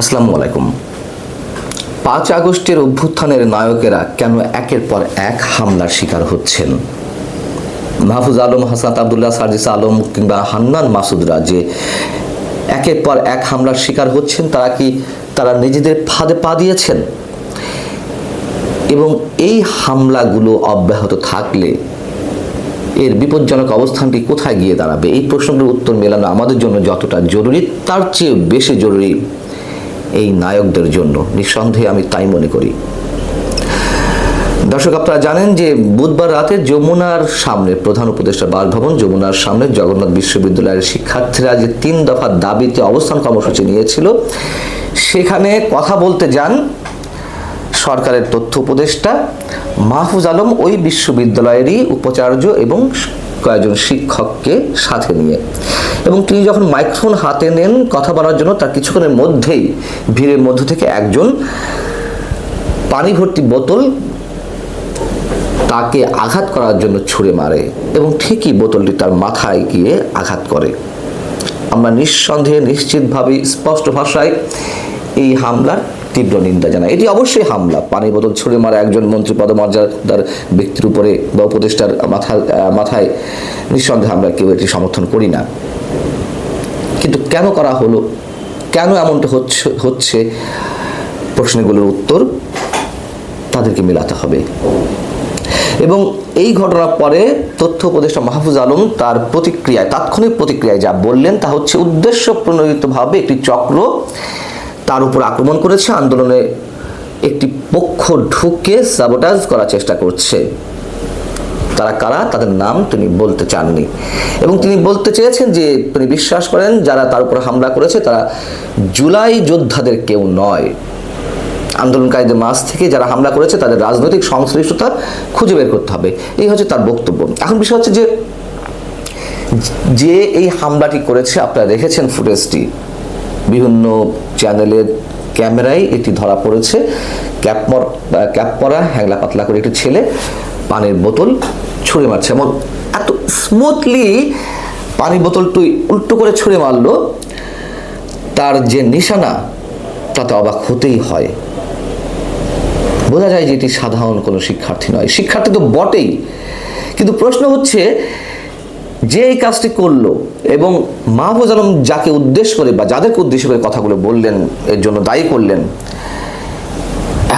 আসসালামু আলাইকুম। পাঁচ আগস্টের অভ্যুত্থানের নায়কেরা কেন একের পর এক হামলার শিকার হচ্ছেন? মাহফুজ আলম, হাসান আবদুল্লাহ, সার্জিস আলম কিংবা হান্নান মাসুদরা যে একের পর এক হামলার শিকার হচ্ছেন, তারা কি তারা নিজেদের ফাঁদে পা দিয়েছেন? এবং এই হামলাগুলো অব্যাহত থাকলে এর বিপজ্জনক অবস্থানটি কোথায় গিয়ে দাঁড়াবে? এই প্রশ্নটির উত্তর মেলানো আমাদের জন্য যতটা জরুরি, তার চেয়ে বেশি জরুরি এই নায়কদের জন্য। নিঃসন্দেহে আমি তাই মনে করি। দর্শক, আপনারা জানেন যে বুধবার রাতে যমুনার সামনে প্রধান উপদেষ্টা বাসভবন, যমুনার সামনে জগন্নাথ বিশ্ববিদ্যালয়ের শিক্ষার্থীরা যে তিন দফা দাবিতে অবস্থান কর্মসূচি নিয়েছিল, সেখানে কথা বলতে যান সরকারের তথ্য উপদেষ্টা মাহফুজ আলম, ওই বিশ্ববিদ্যালয়েরই উপাচার্য এবং কয়েকজন শিক্ষককে সাথে নিয়ে। এবং তিনি যখন মাইক্রোফোন হাতে নেন কথা বলার জন্য, তার কিছুক্ষণের মধ্যেই ভিড়ের মধ্য থেকে একজন পানি ভর্তি বোতল তাকে আঘাত করার জন্য ছুঁড়ে মারে এবং ঠিকই বোতলটি তার মাথায় গিয়ে আঘাত করে। আমরা নিঃসন্দেহে নিশ্চিতভাবে স্পষ্ট ভাষায় এই হামলার তীব্র নিন্দা জানাই এটি অবশ্যই হামলা। পানি বোতল ছুড়ে মারা একজন মন্ত্রী পদমর্যাদার ব্যক্তির উপরে বা উপদেষ্টার মাথা মাথায় নিঃসন্দেহে আমরা কেউ এটি সমর্থন করি না। কিন্তু কেন করা হলো? কেন এমনটা হচ্ছে হচ্ছে? প্রশ্নগুলোর উত্তর তাদেরকে মেলাতে হবে। এবং এই ঘটনার পরে তথ্য উপদেষ্টা মাহফুজ আলম তার প্রতিক্রিয়ায়, তাৎক্ষণিক প্রতিক্রিয়ায় যা বললেন, তা হচ্ছে উদ্দেশ্য প্রণোদিতভাবে একটি চক্র তার উপর আক্রমণ করেছে, আন্দোলনে একটি পক্ষ ঢুকে সাবোটাজ করার চেষ্টা করছে। তারা কারা? তাদের নাম তিনি বলতে চাননি। এবং তিনি বলতে চেয়েছেন যে, তিনি বিশ্বাস করেন যারা তার উপর হামলা করেছে তারা জুলাই যোদ্ধাদের কেউ নয়। আন্দোলনকারীদের মাঝ থেকে যারা হামলা করেছে তাদের রাজনৈতিক সংশ্লিষ্টতা খুঁজে বের করতে হবে। এই হচ্ছে তার বক্তব্য। এখন বিষয় হচ্ছে যে যে এই হামলাটি করেছে, আপনারা দেখেছেন ফুটেজটি বিভিন্ন চ্যানেলের ক্যামেরায় এটি ধরা পড়েছে। ক্যাপ মর ক্যাপ পরা হ্যাংলা পাতলা করে একটি ছেলে পানির বোতল ছুঁড়ে মারছে। এবং এত স্মুথলি পানির বোতলটি উল্টো করে ছুঁড়ে মারলো, তার যে নিশানা, তাতে অবাক হতেই হয়। বোঝা যায় যে এটি সাধারণ কোনো শিক্ষার্থী নয়। শিক্ষার্থী তো বটেই, কিন্তু প্রশ্ন হচ্ছে যে এই কাজটি করল এবং মাহফুজ আলম যাকে উদ্দেশ্য করে বা যাদেরকে উদ্দেশ্য করে কথাগুলো বললেন, এর জন্য দায়ী করলেন,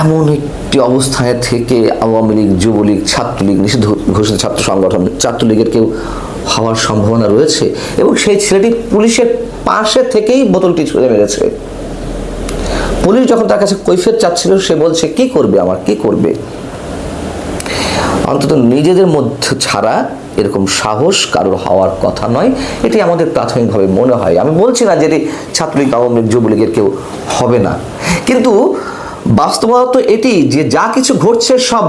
এমন একটি অবস্থায় থেকে আওয়ামী লীগ, যুবলীগ, ছাত্রলীগ, নিষিদ্ধ ঘোষিত ছাত্র সংগঠন, ছাত্রলীগের কেউ হওয়ার সম্ভাবনা রয়েছে এবং সেই ছেলেটি পুলিশের পাশে থেকেই বোতলটি ছুঁড়ে মেরেছে। পুলিশ যখন তার কাছে কৈফিয়ত চাচ্ছিল, সে বলছে, কি করবে আমার? কি করবে? অন্তত নিজেদের মধ্যে ছাড়া এরকম সাহস কারোর হওয়ার কথা নয়। এটি আমাদের প্রাথমিকভাবে মনে হয়। আমি বলছি না যে এটি ছাত্রলীগ আওয়ামী লীগ, যুবলীগের কেউ হবে না। কিন্তু বাস্তবতা এটি যে যা কিছু ঘটছে সব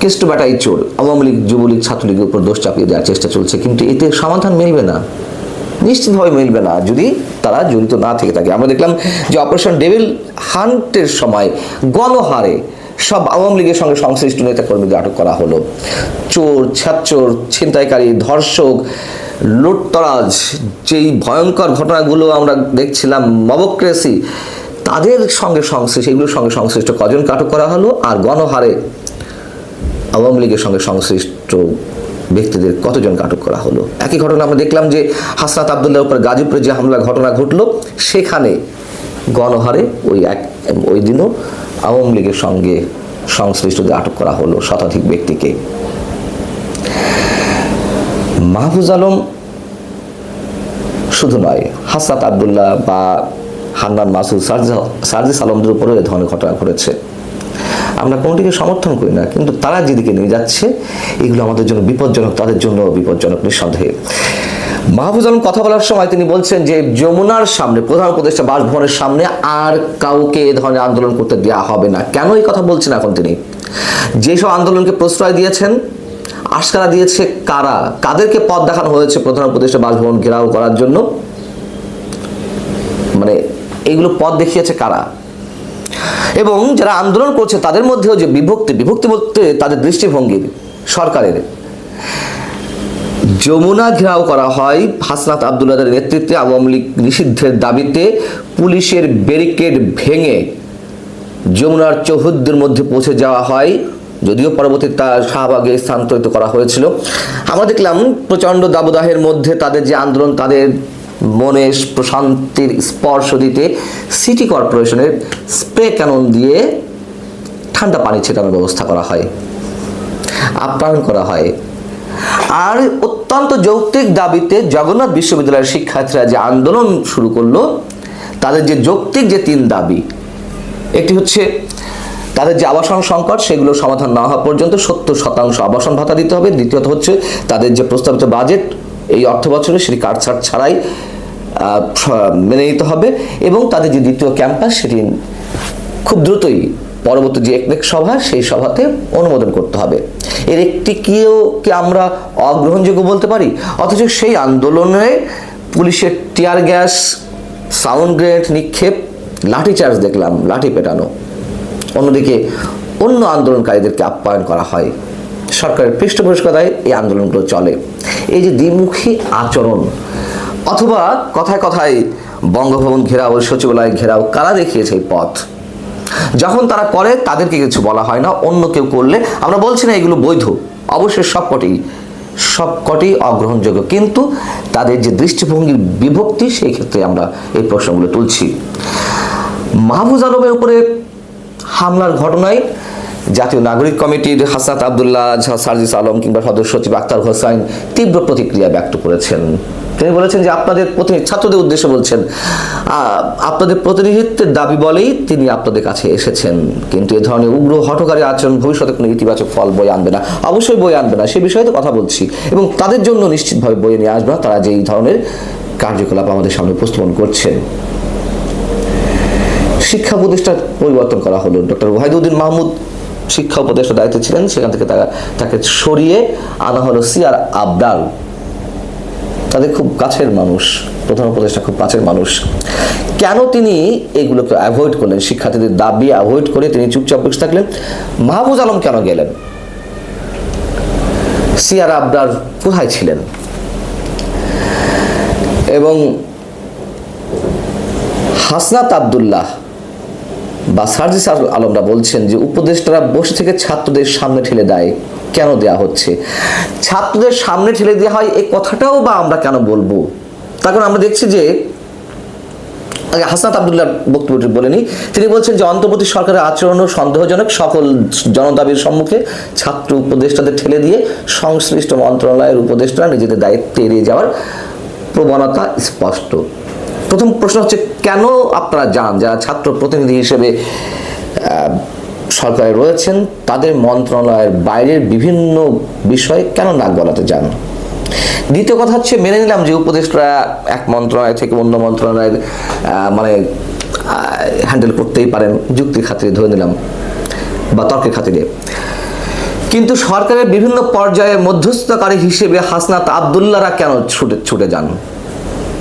কেষ্ট ব্যাটাই চোর। আওয়ামী লীগ, যুবলীগ, ছাত্রলীগের উপর দোষ চাপিয়ে দেওয়ার চেষ্টা চলছে, কিন্তু এতে সমাধান মিলবে না। নিশ্চিতভাবে মিলবে না, যদি তারা জড়িত না থেকে থাকে। আমরা দেখলাম যে অপারেশন ডেভিল হান্টের সময় গণহারে সব আওয়ামী লীগের সঙ্গে সংশ্লিষ্ট নেতাকর্মীদের আটক করা হলো। চোর ছাত্চোর ছিনতাইকারী, ধর্ষক, লুটতরাজ, যেই ভয়ঙ্কর ঘটনাগুলো আমরা দেখছিলাম, মবক্রেসি, তাদের সঙ্গে সংশ্লিষ্ট এগুলোর সঙ্গে সংশ্লিষ্ট কজনকে আটক করা হলো আর গণহারে আওয়ামী লীগের সঙ্গে সংশ্লিষ্ট ব্যক্তিদের কতজনকে আটক করা হলো? একই ঘটনা আমরা দেখলাম যে হাসনাত আবদুল্লাহ উপর গাজীপুরে যে হামলা ঘটনা ঘটলো, সেখানে গণহারে ওই এক, ওই দিনও আওয়ামী লীগের সঙ্গে সংশ্লিষ্টদের আটক করা হলো শতাধিক ব্যক্তিকে। মাহফুজ আলম শুধু নয় হাসাত আবদুল্লাহ বা হান্নান মাসুদ, সার্জিস আলমদের উপরে এ ধরনের ঘটনা ঘটেছে। আমরা কোনোটিকে সমর্থন করি না, কিন্তু তারা যেদিকে নিয়ে যাচ্ছে, এগুলো আমাদের জন্য বিপজ্জনক, তাদের জন্য বিপজ্জনক, নিঃসন্দেহে। মাহফুজ আলম কথা বলার সময় তিনি বলছেন যে যমুনার সামনে, প্রধান উপদেষ্টা বাসভবনের সামনে আর কাউকে এ ধরনের আন্দোলন করতে দেওয়া হবে না। কেন এই কথা বলছেন এখন তিনি? যেসব আন্দোলনকে প্রশ্রয় দিয়েছেন, আশকারা দিয়েছে কারা? কাদেরকে পথ দেখানো হয়েছে প্রধান উপদেষ্টা বাসভবন ঘেরাও করার জন্য? মানে এইগুলো পথ দেখিয়েছে কারা? এবং যারা আন্দোলন করছে তাদের মধ্যেও যে বিভক্তি বিভক্তি বলতে তাদের দৃষ্টিভঙ্গির সরকারের। যমুনা ঘেরাও করা হয় হাসনাত আবদুল্লাদের নেতৃত্বে আওয়ামী লীগ নিষিদ্ধের দাবিতে পুলিশের ব্যারিকেড ভেঙে যমুনার চৌহদ্দের মধ্যে পৌঁছে যাওয়া হয়, যদিও পরবর্তীতে তা শাহবাগে স্থানান্তরিত করা হয়েছিল। আমরা দেখলাম প্রচণ্ড দাবদাহের মধ্যে তাদের যে আন্দোলন, তাদের মনে প্রশান্তির স্পর্শ দিতে সিটি কর্পোরেশনের স্প্রে ক্যানন দিয়ে ঠান্ডা পানি ছেটানোর ব্যবস্থা করা হয়, আপ্যায়ন করা হয়। আর অত্যন্ত যৌক্তিক দাবিতে জগন্নাথ বিশ্ববিদ্যালয়ের শিক্ষার্থীরা যে আন্দোলন শুরু করল, তাদের যে যৌক্তিক যে তিন দাবি, একটি হচ্ছে তাদের যে আবাসন সংকট, সেগুলো সমাধান না হওয়া পর্যন্ত সত্তর শতাংশ আবাসন ভাতা দিতে হবে। দ্বিতীয়ত হচ্ছে তাদের যে প্রস্তাবিত বাজেট এই অর্থ বছরে সেটি কাটছাট ছাড়াই মেনে নিতে হবে এবং তাদের যে দ্বিতীয় ক্যাম্পাস সেটি খুব দ্রুতই পরবর্তী যে একনেক সভা, সেই সভাতে অনুমোদন করতে হবে। এর একটি কিও কি আমরা অগ্রহণযোগ্য বলতে পারি? অথচ সেই আন্দোলনে পুলিশের টিয়ার গ্যাস, সাউন্ড গ্রেনেড, নিক্ষেপ, লাঠিচার্জ দেখলাম, লাঠি পেটানো। অন্যদিকে অন্য আন্দোলনকারীদেরকে আপ্যায়ন করা হয়। সরকারের পৃষ্ঠপোষকতায় এই আন্দোলনগুলো চলে। এই যে দ্বিমুখী আচরণ, অথবা কথায় কথায় বঙ্গভবন ঘেরাও, সচিবালয় ঘেরাও, কারা দেখিয়েছে এই পথ? যখন তারা করে, তাদেরকে কিছু বলা হয় না, অন্য কেউ করলে, আমরা বলছি না এগুলো বৈধ। অবশ্যই সবকটি সবকটি অগ্রহণযোগ্য। কিন্তু তাদের যে দৃষ্টিভঙ্গির বিভক্তি, সেই ক্ষেত্রে আমরা এই প্রশ্নগুলো তুলছি। মাহফুজ আলমের উপরে হামলার ঘটনায় জাতীয় নাগরিক কমিটির হাসাত আবদুল্লাহ সার্জিস আলম কিংবা সদস্য সচিব আক্তার হোসাইন তীব্র প্রতিক্রিয়া ব্যক্ত করেছেন। তিনি বলেছেন যে আপনাদের প্রতিনিধি ছাত্রদের উদ্দেশ্যে বলছেন আপনাদের প্রতিনিধিত্বের দাবি বলেই তিনি আপনাদের কাছে এসেছেন। কিন্তু এ ধরনের উগ্র হঠকারী আচরণ ভবিষ্যতে কোনো ইতিবাচক ফল বয়ে আনবে না। অবশ্যই বয়ে আনবে না, সে বিষয়ে তো কথা বলছি। এবং তাদের জন্য নিশ্চিতভাবে বয়ে নিয়ে আসবে না, তারা যে এই ধরনের কার্যকলাপ আমাদের সামনে উপস্থাপন করছেন। শিক্ষা উপদেষ্টা পরিবর্তন করা হলো। ডক্টর ওয়াহিদুদ্দিন মাহমুদ শিক্ষা উপদেষ্টা দায়িত্বে ছিলেন, সেখান থেকে তারা তাকে সরিয়ে আনা হলো সিআর আবদাল। তাদের খুব কাছের মানুষ, প্রধান উপদেষ্টা খুব কাছের মানুষ। কেন তিনি এগুলোকে অ্যাভয়েড করলেন? শিক্ষার্থীদের দাবি অ্যাভয়েড করে তিনি চুপচাপ বসে থাকলেন। মাহবুজ আলম কেন গেলেন? সিআর আবদার কোথায় ছিলেন? এবং হাসনাত আবদুল্লাহ বা সার্জিস আল- আলমরা বলছেন যে উপদেষ্টারা বসে থেকে ছাত্রদের সামনে ঠেলে দেয়। কেন দেয়া হচ্ছে? ছাত্রদের সামনে ঠেলে দেওয়া হয়, এই কথাটাও বা আমরা কেন বলব? কারণ আমরা দেখছি যে, আগে হাসনাত আবদুল্লাহ বক্তব্যটি বলেনি তিনি বলছেন যে, অন্তর্বর্তী সরকারের আচরণও সন্দেহজনক। সকল জনদাবির সম্মুখে ছাত্র উপদেষ্টাদের ঠেলে দিয়ে সংশ্লিষ্ট মন্ত্রণালয়ের উপদেষ্টারা নিজেদের দায়িত্ব এড়িয়ে যাওয়ার প্রবণতা স্পষ্ট। প্রথম প্রশ্ন হচ্ছে, কেন আপনারা যান? যারা ছাত্র প্রতিনিধি হিসেবে সরকারে রয়েছেন, তাদের মন্ত্রণালয়ের বাইরের বিভিন্ন বিষয়ে কেন নাক গলাতে যান? দ্বিতীয় কথা হচ্ছে, মেনে নিলাম যে উপদেষ্টারা এক মন্ত্রণালয় থেকে অন্য মন্ত্রণালয়ের মানে হ্যান্ডেল করতেই পারেন, যুক্তির খাতিরে ধরে নিলাম, বা তর্কের খাতিরে। কিন্তু সরকারের বিভিন্ন পর্যায়ে মধ্যস্থতাকারী হিসেবে হাসনাত আবদুল্লাহরা কেন ছুটে ছুটে যান?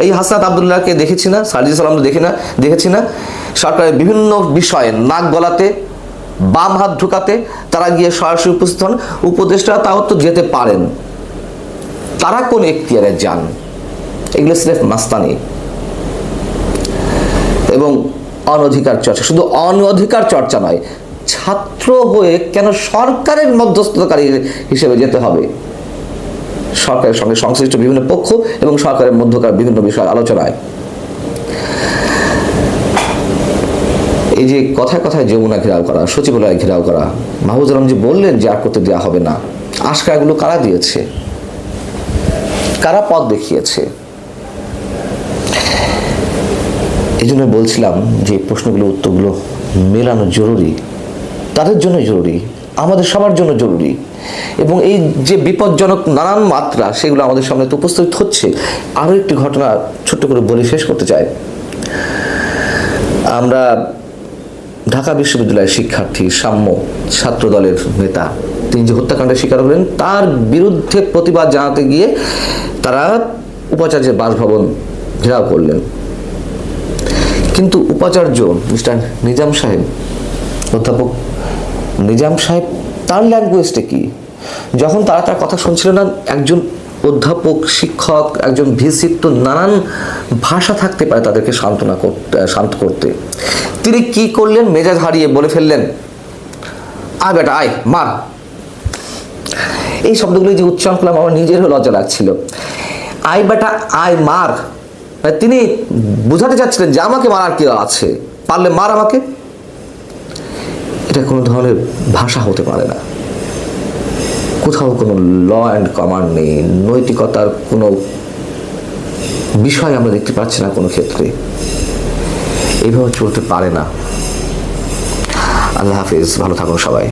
এই হাসনাত আবদুল্লাহকে দেখেছি না সার্জিস আলম দেখি না, দেখেছি না। সরকারের বিভিন্ন বিষয়ে নাক গলাতে বাম হাত ঢুকাতে তারা গিয়ে সরাসরি উপস্থিত হন। উপদেষ্টারা তাও তো যেতে পারেন। তারা কোন এখতিয়ারে যান? এগুলো সিরেফ মাস্তানি। এবং অনধিকার চর্চা। শুধু অনধিকার চর্চা নয়, ছাত্র হয়ে কেন সরকারের মধ্যস্থতাকারী হিসেবে যেতে হবে? সরকারের সঙ্গে সংশ্লিষ্ট বিভিন্ন পক্ষ এবং সরকারের মধ্যকার বিভিন্ন বিষয় আলোচনায়। এই যে কথায় কথায় যমুনা ঘেরাও করা, সচিবালয় ঘেরাও করা মাহবুজ আলম যে বললেন যে আর করতে দেওয়া হবে না, আশকাগুলো কারা দিয়েছে? কারা পথ দেখিয়েছে? এই জন্য বলছিলাম যে প্রশ্নগুলো, উত্তরগুলো মেলানো জরুরি, তাদের জন্য জরুরি, আমাদের সবার জন্য জরুরি। এবং এই যে বিপজ্জনক নানান মাত্রা, সেগুলো আমাদের সামনে তো উপস্থিত হচ্ছে। আরও একটি ঘটনা ছোট্ট করে বলে শেষ করতে চাই। আমরা ঢাকা বিশ্ববিদ্যালয়ের শিক্ষার্থী, সাম্য ছাত্র দলের নেতা। তিনি যে হত্যাকাণ্ডের শিকার হলেন, তার বিরুদ্ধে প্রতিবাদ জানাতে গিয়ে তারা উপাচার্যের বাসভবন ঘেরাও করলেন। কিন্তু উপাচার্য মিস্টার নিজাম সাহেব, অধ্যাপক নিজাম সাহেব, তার ল্যাঙ্গুয়েজটা কি? যখন তারা তার কথা শুনছিল না, একজন অধ্যাপক, শিক্ষক, একজন ভিসির তো নানান ভাষা থাকতে পারে তাদেরকে সান্ত্বনা করতে শান্ত করতে। তিনি কি করলেন? মেজাজ হারিয়ে বলে ফেললেন আয় বেটা, আয়, মার। এই শব্দগুলি যে উচ্চারণ করলাম, আমার নিজেরও লজ্জা লাগছিল। আয় বেটা, আয়, মার। মানে তিনি বোঝাতে চাচ্ছিলেন যে আমাকে মারার কি আছে? পারলে মার আমাকে? এটা কোনো ধরনের ভাষা হতে পারে না। কোথাও কোনো ল অ্যান্ড কমান্ড নেই, নৈতিকতার কোনো বিষয় আমরা দেখতে পাচ্ছি না কোনো ক্ষেত্রে। এইভাবে চলতে পারে না। আল্লাহ হাফিজ, ভালো থাকুন সবাই।